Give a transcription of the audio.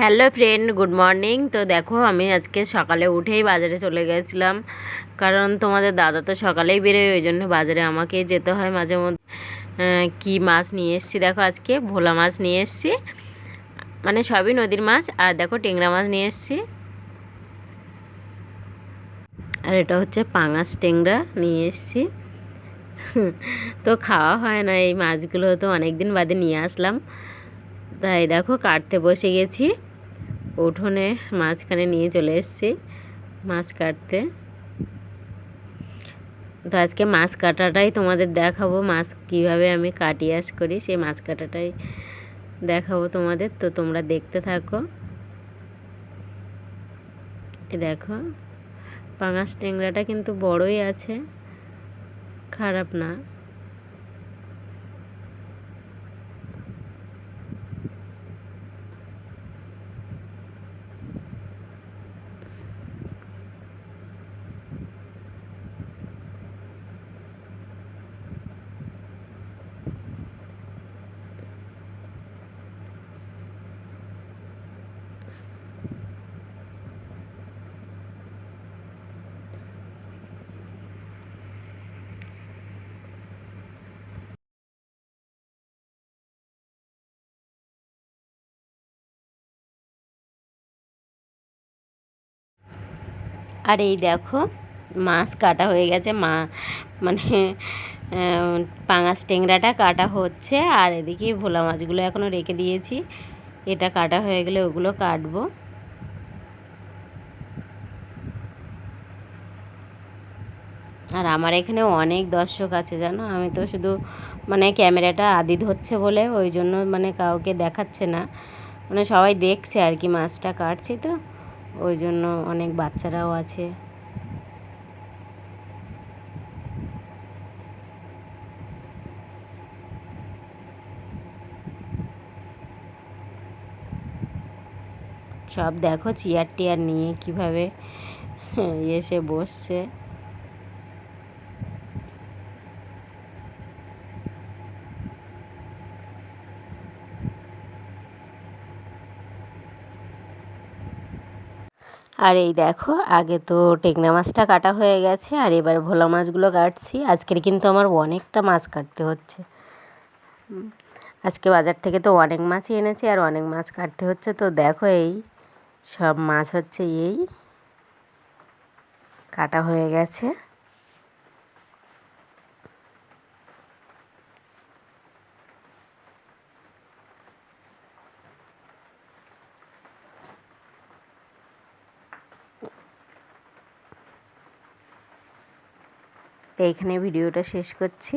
Hello friend, good morning. তো দেখো, আমি আজকে সকালে উঠেই বাজারে চলে গেছিলাম। কারণ তোমাদের দাদা তো সকালেই বেরোয়, ওই জন্য বাজারে আমাকেই যেতে হয় মাঝে মধ্যে। কি মাছ নিয়ে এসেছি দেখো আজকে? ভোলা মাছ নিয়ে এসেছি। মানে সবই নদীর মাছ, আর দেখো টেংরা মাছ নিয়ে এসেছি। আর এটা হচ্ছে পাঙাশ টেংরা নিয়ে এসেছি। তো খাওয়া হয় না, এই মাছগুলো তো অনেক দিন বাদে নিয়ে আসলাম। তাই দেখো, কাটতে বসে গেছি। উঠোনে মাঝখানে নিয়ে চলে এসেছি মাছ কাটতে। তো আজকে মাছ কাটাটাই তোমাদের দেখাবো, মাছ কীভাবে আমি কাটিয়াস করি, সেই মাছ কাটাটাই দেখাবো তোমাদের। তো তোমরা দেখতে থাকো। এ দেখো, পাঙাশ ট্যাংরাটা কিন্তু বড়ই আছে, খারাপ না। আর এই দেখো, মাছ কাটা হয়ে গেছে, মা মানে পাঙাশ টেংরাটা কাটা হচ্ছে, আর এদিকে ভোলা মাছগুলো এখনও রেখে দিয়েছি। এটা কাটা হয়ে গেলে ওগুলো কাটবো। আর আমার এখানে অনেক দর্শক আছে, জানো? আমি তো শুধু মানে ক্যামেরাটা আদি ধরছে বলে, ওই জন্য মানে কাউকে দেখাচ্ছে না। মানে সবাই দেখছে আর কি মাছটা কাটছি তো। ওই জন্য অনেক বাচ্চারাও আছে। সব দেখো চেয়ার টিয়ার নিয়ে কীভাবে এসে বসছে। আর এই দেখো, আগে তো টেকনা মাছটা কাটা হয়ে গেছে, আর এবার ভোলা মাছগুলো কাটছি। আজকের কিন্তু আমার অনেকটা মাছ কাটতে হচ্ছে। আজকে বাজার থেকে তো অনেক মাছই এনেছি, আর অনেক মাছ কাটতে হচ্ছে। তো দেখো এই সব মাছ হচ্ছে এই, কাটা হয়ে গেছে। এইখানে ভিডিওটা শেষ করছি।